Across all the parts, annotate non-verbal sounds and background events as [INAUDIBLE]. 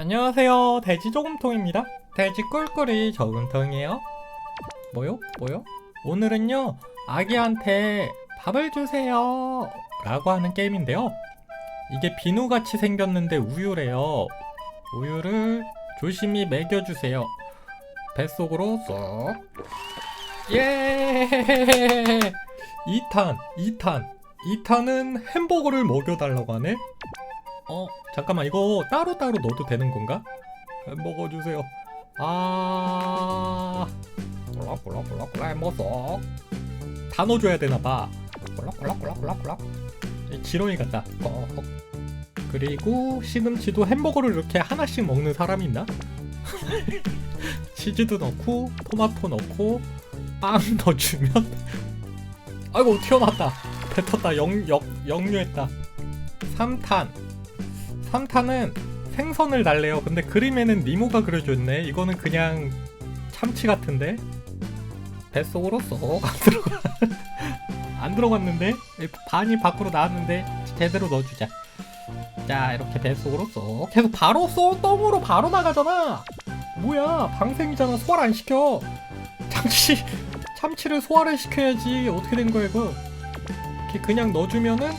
안녕하세요. 돼지 조금통입니다. 돼지 꿀꿀이 조금통이에요. 뭐요? 뭐요? 오늘은요, 아기한테 밥을 주세요. 라고 하는 게임인데요. 이게 비누같이 생겼는데 우유래요. 우유를 조심히 먹여주세요. 뱃속으로 쏙. 예! 2탄, 2탄. 2탄은 햄버거를 먹여달라고 하네? 어, 잠깐만, 이거 따로따로 넣어도 되는 건가? 햄버거 주세요. 아, 햄버거 쏙. 다 넣어줘야 되나봐. 꿀럭꿀럭꿀럭꿀럭꿀럭. 지렁이 같다. 꺽. 그리고 시금치도 햄버거를 이렇게 하나씩 먹는 사람이 있나? [LAUGHS] 치즈도 넣고, 토마토 넣고, 빵 [LAUGHS] 넣어주면. 아이고, 튀어났다. 뱉었다. 영, 역, 역류했다. 3탄. 3탄은 생선을 달래요. 근데 그림에는 니모가 그려줬네. 이거는 그냥 참치 같은데. 뱃속으로 쏙 안 들어가. [LAUGHS] 안 들어갔는데 반이 밖으로 나왔는데 제대로 넣어주자. 자 이렇게 뱃속으로 쏙 해서 바로 쏙 똥으로 바로 나가잖아. 뭐야 방생이잖아 소화를 안 시켜. 참치 참치를 소화를 시켜야지 어떻게 된 거야 이거. 이렇게 그냥 넣어주면은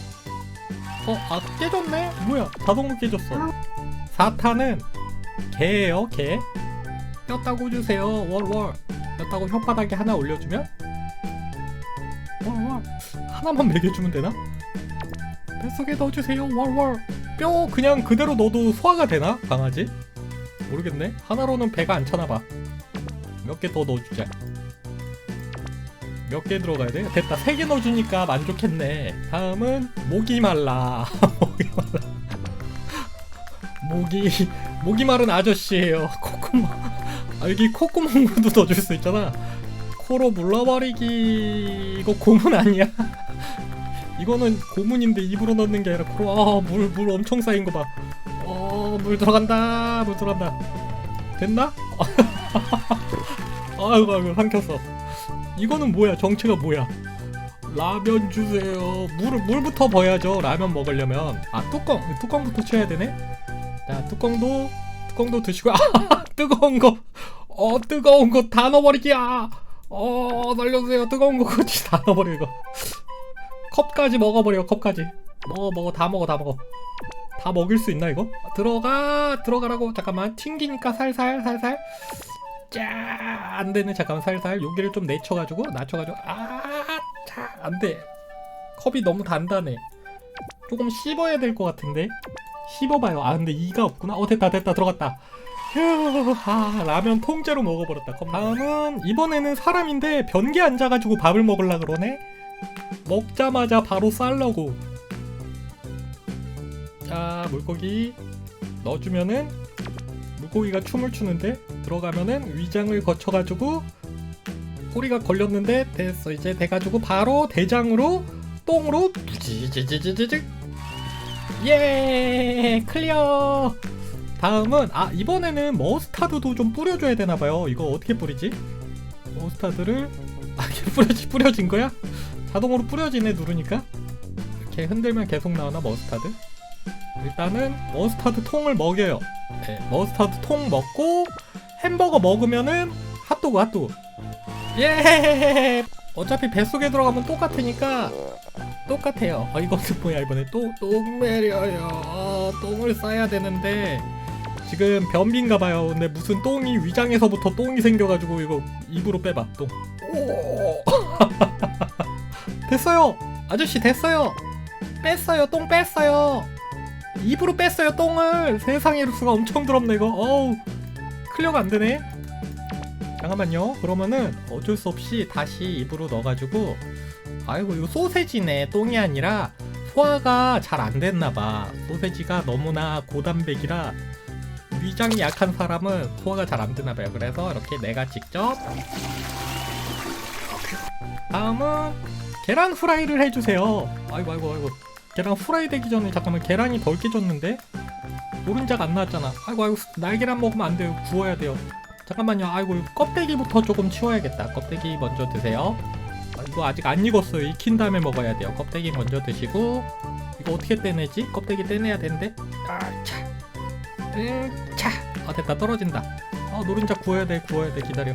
어, 아, 깨졌네? 뭐야, 자동으로 깨졌어. 4탄은 개예요, 개. 뼈 따고 주세요, 월월. 뼈 따고 혓바닥에 하나 올려주면? 월월. 하나만 먹여주면 되나? 뱃속에 넣어주세요, 월월. 뼈 그냥 그대로 넣어도 소화가 되나? 강아지? 모르겠네. 하나로는 배가 안 차나봐. 몇 개 더 넣어주자. 몇 개 들어가야 돼? 됐다. 세 개 넣어주니까 만족했네. 다음은 목이 말라. 목이 말라. 목이 목이 마른 아저씨예요. 콧구멍. 아 여기 콧구멍으로도 넣어줄 수 있잖아. 코로 물러버리기. 이거 고문 아니야? 이거는 고문인데 입으로 넣는 게 아니라 코로. 아물 물 엄청 쌓인 거 봐. 어물 들어간다. 물 들어간다. 됐나? [LAUGHS] 아이고 아이고 삼켰어. 이거는 뭐야? 정체가 뭐야? 라면 주세요. 물을 물부터 버야죠. 라면 먹으려면. 아 뚜껑 뚜껑부터 쳐야 되네. 자 뚜껑도 뚜껑도 드시고 [LAUGHS] 아 뜨거운 거. 어 뜨거운 거 다 넣어버리기야. 어 날려주세요. 뜨거운 거 그렇지 다 넣어버려 이거. 컵까지 먹어버려 컵까지. 먹어 먹어 다 먹어 다 먹어. 다 먹일 수 있나 이거? 들어가 들어가라고 잠깐만 튕기니까 살살 살살. 짜 안 되네. 잠깐만 살살 여기를 좀 내쳐가지고 낮춰가지고 아 차 안 돼. 컵이 너무 단단해. 조금 씹어야 될 것 같은데? 씹어봐요. 아 근데 이가 없구나. 어 됐다 됐다. 들어갔다. 휴, 아 라면 통째로 먹어버렸다. 컵 다음은 이번에는 사람인데 변기에 앉아가지고 밥을 먹으려 그러네? 먹자마자 바로 쌀려고. 자 물고기 넣어주면은 물고기가 춤을 추는데 들어가면은 위장을 거쳐가지고 꼬리가 걸렸는데 됐어. 이제 돼가지고 바로 대장으로 똥으로 부지지지지지. 예 클리어. 다음은 아 이번에는 머스타드도 좀 뿌려줘야 되나봐요. 이거 어떻게 뿌리지? 머스타드를 아 이게 뿌려지 뿌려진 거야? 자동으로 뿌려지네 누르니까? 이렇게 흔들면 계속 나오나 머스타드 일단은 머스타드 통을 먹여요. 네, 머스타드 통 먹고 햄버거 먹으면은 핫도그 핫도그. 예! 어차피 뱃속에 들어가면 똑같으니까 똑같아요. 아 이거는 뭐야 이번에 또 똥 매려요. 아, 똥을 싸야 되는데 지금 변비인가 봐요. 근데 무슨 똥이 위장에서부터 똥이 생겨가지고 이거 입으로 빼봐 똥. 오. [LAUGHS] 됐어요! 아저씨 됐어요! 뺐어요 똥 뺐어요 입으로 뺐어요 똥을. 세상에 수가 엄청 더럽네 이거. 어우 클리어가 안되네. 잠깐만요. 그러면은 어쩔 수 없이 다시 입으로 넣어가지고 아이고 이거 소세지네 똥이 아니라. 소화가 잘 안됐나봐. 소세지가 너무나 고단백이라 위장이 약한 사람은 소화가 잘 안되나봐요. 그래서 이렇게 내가 직접 다음은 계란 후라이를 해주세요. 아이고 아이고 아이고 계란 후라이 되기 전에 잠깐만 계란이 덜 깨졌는데 노른자가 안 나왔잖아. 아이고 아이고 날계란 먹으면 안 돼요. 구워야 돼요. 잠깐만요. 아이고 껍데기부터 조금 치워야겠다. 껍데기 먼저 드세요. 아, 이거 아직 안 익었어요. 익힌 다음에 먹어야 돼요. 껍데기 먼저 드시고. 이거 어떻게 떼내지? 껍데기 떼내야 되는데 아차. 음차. 아 됐다. 떨어진다. 어 노른자 구워야 돼. 구워야 돼. 기다려.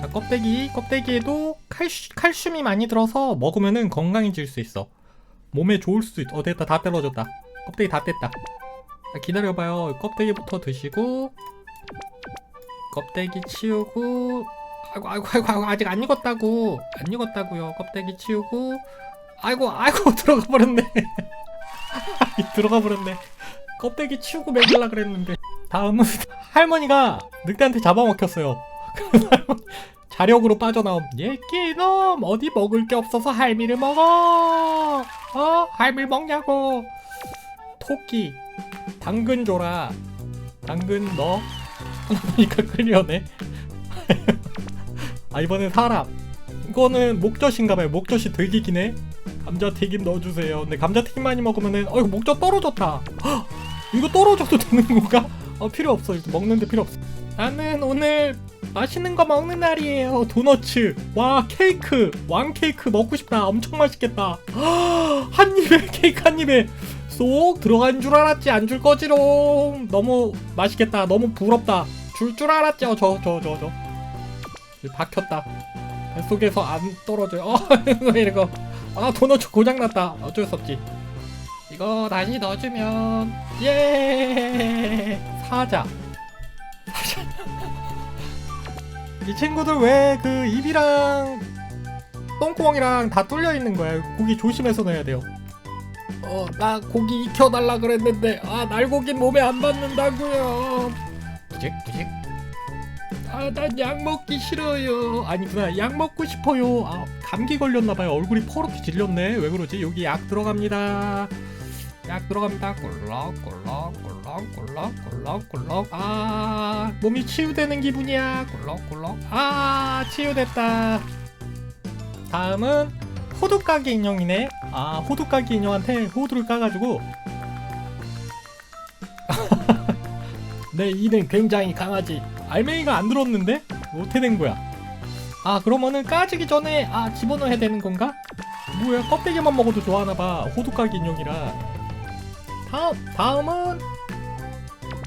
자 껍데기. 껍데기에도 칼슘, 칼슘이 많이 들어서 먹으면은 건강해질 수 있어 몸에 좋을 수도 있어 어 됐다. 다 떨어졌다. 껍데기 다 뗐다. 아, 기다려봐요. 껍데기부터 드시고 껍데기 치우고 아이고 아이고 아이고, 아이고 아직 안 익었다고. 안 익었다고요. 껍데기 치우고 아이고 아이고 [LAUGHS] 들어가 버렸네. 들어가 버렸네. 껍데기 치우고 먹으려 그랬는데. 다음은 [LAUGHS] 할머니가 늑대한테 잡아먹혔어요. [LAUGHS] 자력으로 빠져나옴. 예끼놈 어디 먹을 게 없어서 할미를 먹어 어 할미 먹냐고. 토끼 당근 줘라. 당근 넣어 [LAUGHS] 보니까 클리어네. [LAUGHS] 아 이번엔 사람. 이거는 목젖인가봐요. 목젖이 되게 기네 감자튀김 넣어주세요. 근데 감자튀김 많이 먹으면은 어 이거 목젖 떨어졌다. 헉, [GASPS] 이거 떨어져도 되는 건가? 어 필요 없어. 먹는데 필요 없어. 나는 오늘 맛있는 거 먹는 날이에요. 도너츠 와 케이크 왕 케이크 먹고 싶다. 엄청 맛있겠다. 헉, [GASPS] 한 입에 [LAUGHS] 케이크 한 입에 쏙 들어간 줄 알았지. 안 줄 거지롱. 너무 맛있겠다. 너무 부럽다. 줄 줄 알았죠. 저 저 저 저. 박혔다. 뱃속에서 안 떨어져요. 어 [LAUGHS] 왜 이거. 아 도너츠 고장났다. 어쩔 수 없지. 이거 다시 넣어주면. 예! 사자. 사자 이 친구들 왜 그 입이랑 똥구멍이랑 다 뚫려 있는 거야? 고기 조심해서 넣어야 돼요. 어 나 고기 익혀달라 그랬는데 아 날고기 몸에 안 받는다고요. 부직 부직. 아난 약 먹기 싫어요. 아니구나 약 먹고 싶어요. 아 감기 걸렸나 봐요. 얼굴이 퍼렇게 질렸네. 왜 그러지? 여기 약 들어갑니다. 약 들어갑니다. 꿀럭꿀럭 꿀럭꿀럭꿀럭꿀럭. 아 몸이 치유되는 기분이야. 꿀럭꿀럭. 아 치유됐다. 다음은 호두까기 인형이네. 아 호두까기 인형한테 호두를 까가지고. [LAUGHS] 내 이는 굉장히 강하지. 알맹이가 안 들었는데? 어떻게 된 거야? 아 그러면은 까지기 전에 아 집어넣어야 되는 건가? 뭐야 껍데기만 먹어도 좋아하나봐. 호두까기 인형이라. 다음 다음은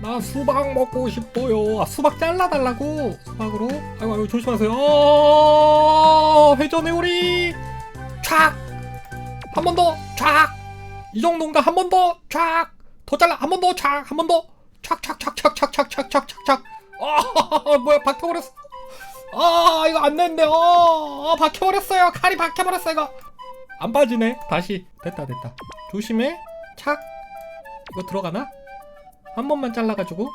나 수박 먹고 싶어요. 아 수박 잘라달라고. 수박으로. 아이고 아이고 조심하세요. 어, 회전의 오리. 촥 한 번 더. 촥. 이 정도인가? 한 번 더. 촥. 더 잘라. 한 번 더. 촥. 한 번 더. 촥촥촥촥촥촥촥촥촥. 아 [LAUGHS] 뭐야 박혀버렸어. 아 이거 안 되는데. 어 아, 박혀버렸어요. 칼이 박혀버렸어 이거. 안 빠지네. 다시. 됐다 됐다. 조심해. 착 이거 들어가나 한 번만 잘라가지고.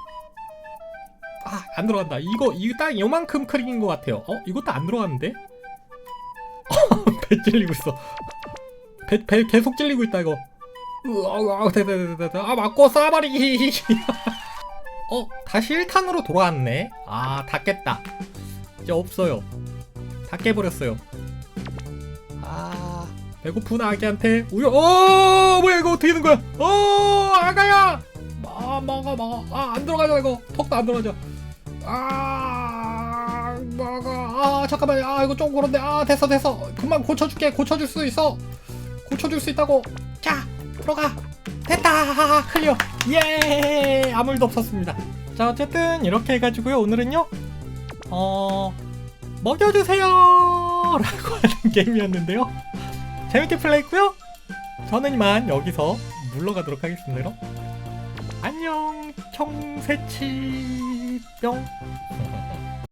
아 안 들어간다. 이거 이거 딱 요만큼 크림인 것 같아요. 어 이것도 안 들어갔는데? [LAUGHS] 배 찔리고 있어. 배, 배 계속 찔리고 있다 이거. 아 맞고 쏴버리기. [LAUGHS] 어 다시 1탄으로 돌아왔네. 아 닫겠다. 이제 없어요. 다 깨버렸어요. 아 배고픈 아기한테 우유. 어 뭐야 이거 어떻게 된 거야? 어 아가야 아 먹어 먹어. 아 안 들어가죠 이거. 턱도 안 들어가죠. 아 먹어. 아 잠깐만 아 이거 좀 그런데. 아 됐어 됐어. 금방 고쳐줄게. 고쳐줄 수 있어. 고쳐줄 수 있다고. 자 들어가. 됐다. 클리어. 예. 아무 일도 없었습니다. 자 어쨌든 이렇게 해가지고요. 오늘은요. 어 먹여주세요! 라고 하는 [LAUGHS] 게임이었는데요. 재밌게 플레이했고요. 저는 이만 여기서 물러가도록 하겠습니다 안녕 청새치 뿅